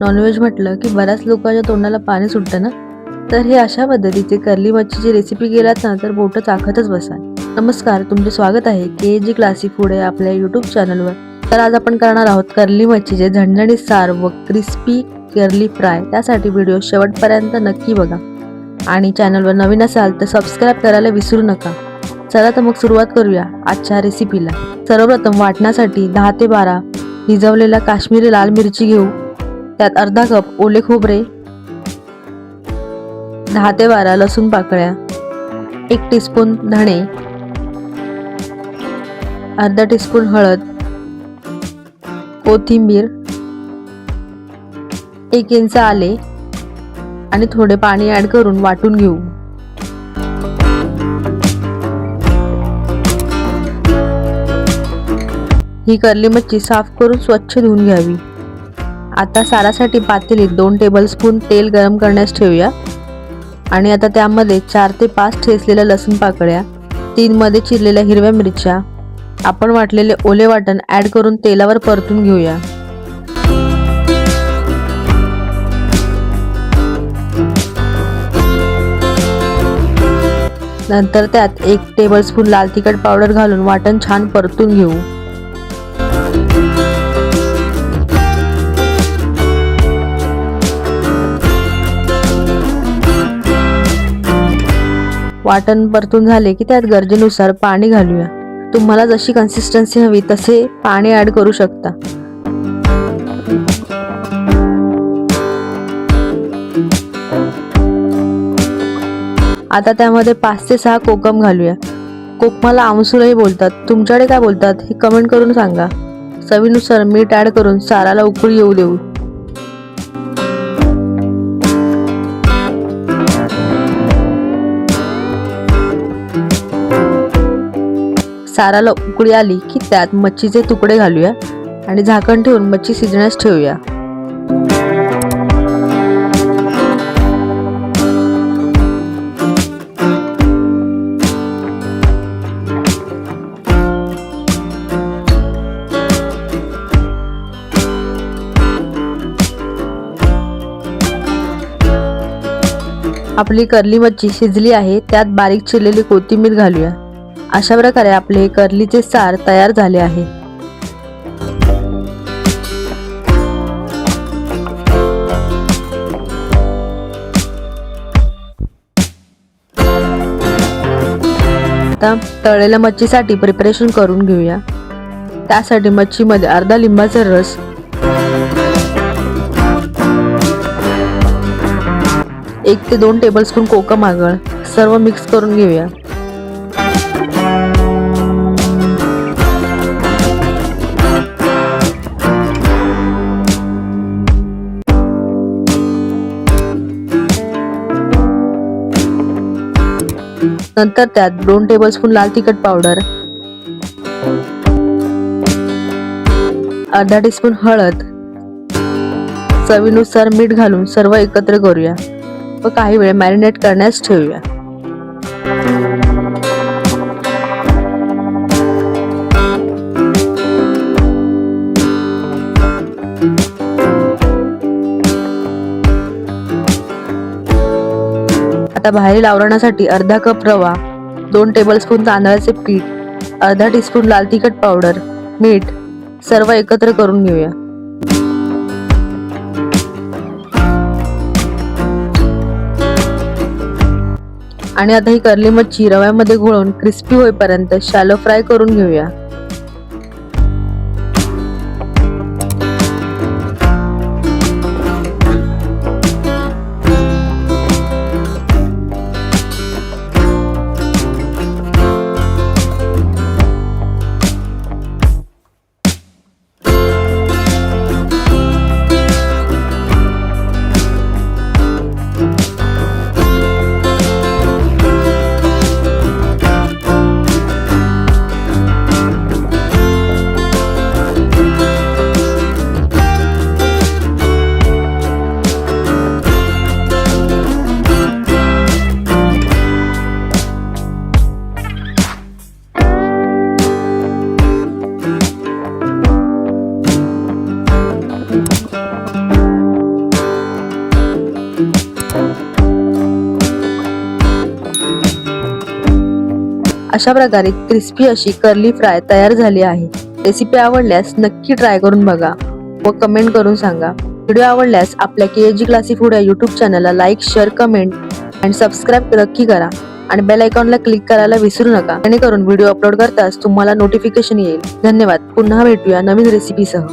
Non veg म्हटलं की बऱ्याच लोकांच्या तोंडाला पाणी सुटतं ना? तर हे अशा पद्धतीचे कर्ली मच्छीची रेसिपी केलात ना तर बोटं चाखतच बसाल. नमस्कार तुमचे स्वागत आहे के जी क्लासिक फूड आहे आपल्या यूट्यूब चॅनलवर तर आज आपण करणार आहोत कर्ली मच्छीचे झणझणीत सार व क्रिस्पी कर्ली फ्राय त्यासाठी व्हिडिओ शेवटपर्यंत नक्की बघा. आणि चॅनलवर नवीन असाल तर सबस्क्राईब करायला विसरू नका. चला तर मग सुरुवात करूया आजच्या रेसिपीला सर्वप्रथम वाटण्यासाठी दहा ते बारा भिजवलेला काश्मीरी लाल मिरची घेऊ. त्यात अर्धा कप ओले खोबरे दहा ते बारा लसूण पाकळ्या एक टीस्पून धणे अर्धा टीस्पून हळद कोथिंबीर एक इंच आले आणि थोडे पाणी ॲड करून वाटून घेऊ. ही कर्ली मच्छी साफ करून स्वच्छ धुवून घ्यावी. आता सारासाठी पातेलीत दोन टेबलस्पून तेल गरम करण्यास ठेवूया. आणि आता त्यामध्ये चार ते पाच ठेचलेल्या लसूण पाकळ्या तीनमध्ये चिरलेल्या हिरव्या मिरच्या आपण वाटलेले ओले वाटण ॲड करून तेलावर परतून घेऊया. नंतर त्यात एक टेबलस्पून लाल तिखट पावडर घालून वाटण छान परतून घेऊ. वाटण परतून झाले की त्यात गरजेनुसार पाणी घालूया. तुम्हाला जशी कन्सिस्टन्सी हवी तसे पाणी ॲड करू शकता. आता त्यामध्ये पाच ते सहा कोकम घालूया. कोकमाला आमसूलही बोलतात. तुमच्याकडे काय बोलतात हे कमेंट करून सांगा. चवीनुसार मीठ ॲड करून साराला उकळी येऊ देऊ. साराला उकळी आली की त्यात मच्छीचे तुकडे घालूया आणि झाकण ठेवून मच्छी शिजण्यास ठेवूया. आपली कर्ली मच्छी शिजली आहे त्यात बारीक चिरलेली कोथिंबीर घालूया. अशा प्रकारे आपले कर्लीचे सार तयार झाले आहे. आता तळलेल्या मच्छीसाठी प्रिपरेशन करून घेऊया. त्यासाठी मच्छीमध्ये अर्धा लिंबाचा रस एक ते दोन टेबलस्पून कोकम आगळ सर्व मिक्स करून घेऊया. नंतर त्यात दोन टेबलस्पून लाल तिखट पावडर अर्धा टीस्पून हळद चवीनुसार मीठ घालून सर्व एकत्र करूया व काही वेळ मॅरिनेट करण्यास ठेवूया. आता बाहेरील आवरणासाठी अर्धा कप रवा दोन टेबलस्पून तांदळाचे पीठ अर्धा टीस्पून लाल तिखट पावडर मीठ सर्व एकत्र करून घेऊया. आणि आता ही कर्ली मच्छी रव्यामध्ये घोळून क्रिस्पी होईपर्यंत शॅलो फ्राय करून घेऊया. अशा प्रकारे क्रिस्पी अशी कर्ली फ्राय तयार झाली आहे. रेसिपी आवडल्यास नक्की ट्राय करून बघा व कमेंट करून सांगा. व्हिडिओ आवडल्यास आपल्या के जी क्लासी फूड या यूट्यूब चॅनलला like share comment and subscribe नक्की करा. आणि बेल आयकॉनला क्लिक करायला विसरू नका. जेणेकरून व्हिडिओ अपलोड करताच तुम्हाला नोटिफिकेशन येईल. धन्यवाद. पुन्हा भेटूया नवीन रेसिपीसह